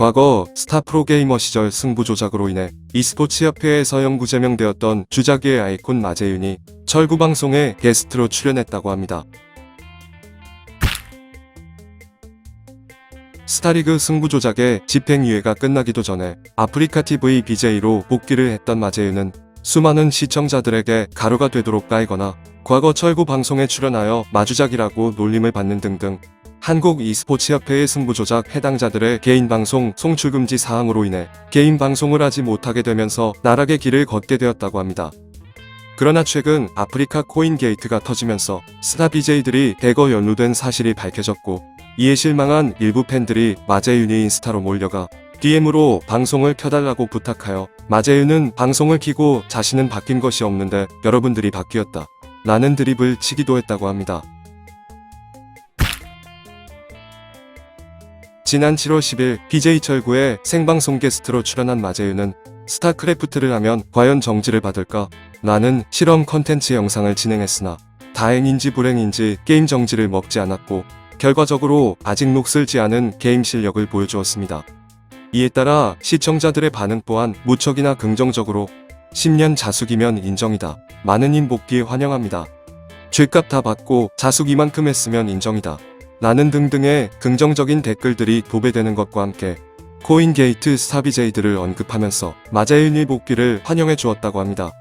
과거 스타 프로게이머 시절 승부 조작으로 인해 e스포츠 협회에서 영구 제명되었던 주작의 아이콘 마재윤이 철구 방송에 게스트로 출연했다고 합니다. 스타리그 승부 조작의 집행유예가 끝나기도 전에 아프리카 TV BJ로 복귀를 했던 마재윤은 수많은 시청자들에게 가루가 되도록 까이거나 과거 철구 방송에 출연하여 마주작이라고 놀림을 받는 등등 한국 e스포츠 협회의 승부 조작 해당자들의 개인 방송 송출 금지 사항으로 인해 개인 방송을 하지 못하게 되면서 나락의 길을 걷게 되었다고 합니다. 그러나 최근 아프리카 코인 게이트가 터지면서 스타 BJ들이 대거 연루된 사실이 밝혀졌고 이에 실망한 일부 팬들이 마재윤이 인스타로 몰려가 DM으로 방송을 켜달라고 부탁하여 마재윤은 방송을 켜고 자신은 바뀐 것이 없는데 여러분들이 바뀌었다. 라는 드립을 치기도 했다고 합니다. 지난 7월 10일 BJ 철구의 생방송 게스트로 출연한 마재윤은 스타크래프트를 하면 과연 정지를 받을까? 라는 실험 컨텐츠 영상을 진행했으나 다행인지 불행인지 게임 정지를 먹지 않았고 결과적으로 아직 녹슬지 않은 게임 실력을 보여주었습니다. 이에 따라 시청자들의 반응 또한 무척이나 긍정적으로 10년 자숙이면 인정이다. 많은 인 복귀 환영합니다. 죗값 다 받고 자숙 이만큼 했으면 인정이다. 라는 등등의 긍정적인 댓글들이 도배되는 것과 함께 코인게이트 스타비제이들을 언급하면서 마자윤의 복귀를 환영해 주었다고 합니다.